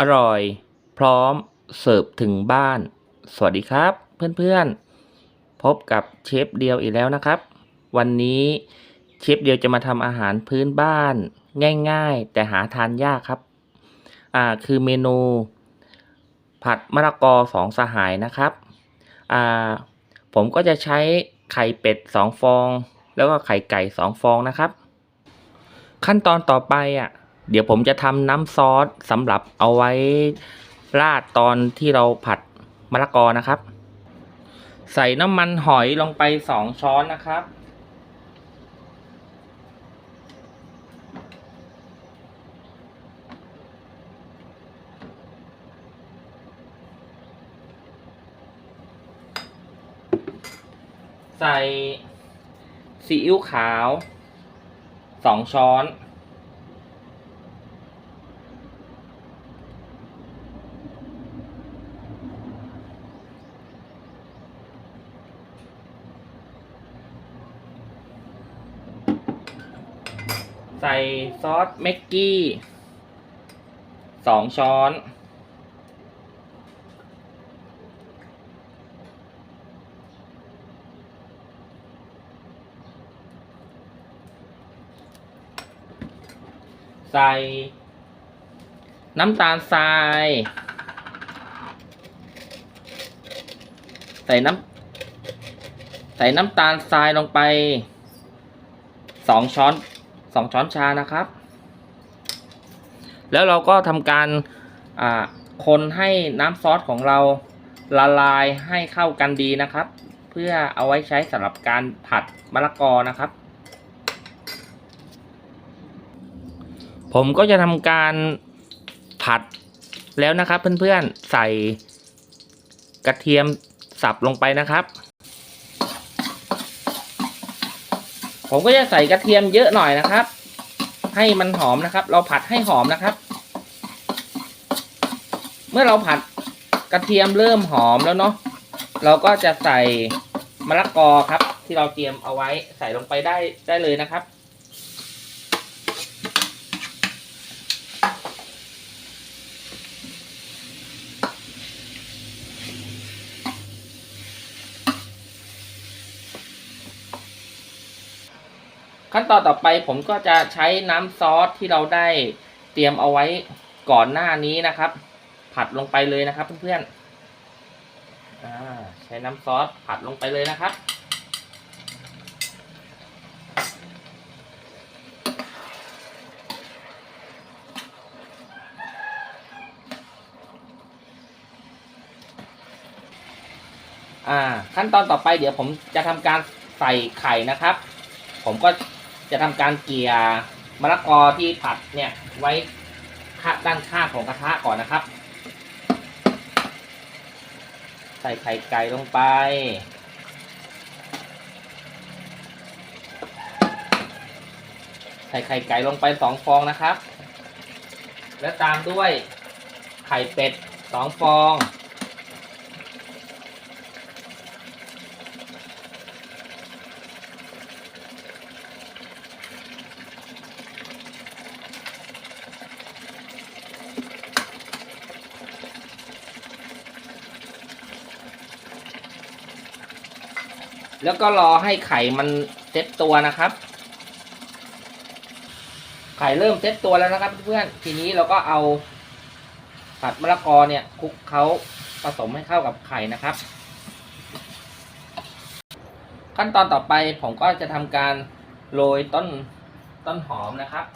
อร่อย พร้อมเสิร์ฟถึงบ้าน สวัสดีครับ เพื่อนๆ พบกับเชฟเดียวอีกแล้วนะครับ วันนี้เชฟเดียวจะมาทำอาหารพื้นบ้าน ง่ายๆ แต่หาทานยากครับ อ่าคือเมนู ผัดมะละกอสองสหายนะครับ อ่าผมก็จะใช้ไข่เป็ดสองฟอง แล้วก็ไข่ไก่สองฟองนะครับ ขั้นตอนต่อไปอะ เดี๋ยวผมจะทำน้ำซอสสำหรับเอาไว้ราดตอนที่เราผัดมะละกอนะครับ ใส่น้ำมันหอยลงไปสองช้อนนะครับ ใส่ซีอิ๊วขาวสองช้อน ใส่ซอสเม็กกี้สองช้อน ใส่ น้ำตาลทราย ใส่น้ำใส่น้ำตาลทรายลงไปสองช้อน สองช้อนชานะครับ แล้วเราก็ทำการคนให้น้ำซอสของเราละลายให้เข้ากันดีนะครับ เพื่อเอาไว้ใช้สำหรับการผัดมะละกอนะครับ ผมก็จะทำการผัดแล้วนะครับเพื่อนๆใส่กระเทียมสับลงไปนะครับ ผมก็จะใส่กระเทียมเยอะหน่อยนะครับ ให้มันหอมนะครับ เราผัดให้หอมนะครับ เมื่อเราผัดกระเทียมเริ่มหอมแล้วเนาะเราก็จะใส่มะละกอครับ ที่เราเตรียมเอาไว้ใส่ลงไปได้ได้เลยนะครับ ขั้นตอนต่อไปผมก็จะใช้น้ำซอสที่เราได้เตรียมเอาไว้ก่อนหน้านี้นะครับ ผัดลงไปเลยนะครับเพื่อนๆใช้น้ำซอสผัดลงไปเลยนะครับอ่าขั้นตอนต่อไปเดี๋ยวผมจะทำการใส่ไข่นะครับ ผมก็ จะทำการเกลี่ยมะละกอที่ผัดเนี่ยไว้ข้าด้านข้างของกระทะก่อนนะครับ ใส่ไข่ไก่ลงไป ใส่ไข่ไก่ลงไปสองฟองนะครับ แล้วตามด้วยไข่เป็ดสองฟอง แล้วก็รอให้ไข่มันเซ็ตตัวนะครับ ไข่เริ่มเซ็ตตัวแล้วนะครับ เพื่อนทีนี้เราก็เอาผัดมะละกอเนี่ยคลุกเขาผสมให้เข้ากับไข่นะครับ ขั้นตอนต่อไปผมก็จะทำการโรยต้นต้นหอมนะครับ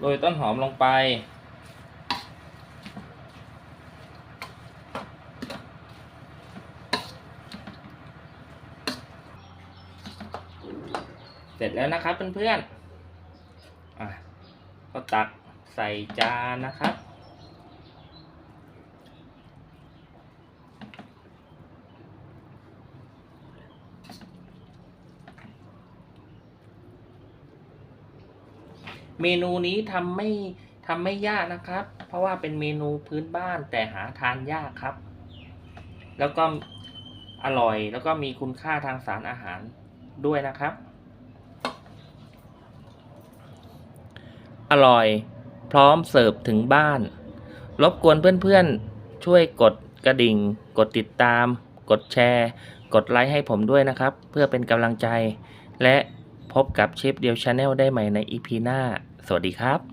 โรยต้นหอมลงไป ร็จแล้วนะครับเพื่อนๆอะก็ตักใส่จานนะครับ เมนูนี้ทำไม่ทำไม่ยากนะครับ เพราะว่าเป็นเมนูพื้นบ้านแต่หาทานยากครับ แล้วก็อร่อยแล้วก็มีคุณค่าทางสารอาหารด้วยนะครับ อร่อย พร้อมเสิร์ฟถึงบ้าน รบกวนเพื่อนๆ ช่วยกดกระดิ่ง กดติดตาม กดแชร์ กดไลค์ให้ผมด้วยนะครับ เพื่อเป็นกำลังใจ และพบกับเชฟเดียวชาแนลได้ใหม่ในอีพีหน้า สวัสดีครับ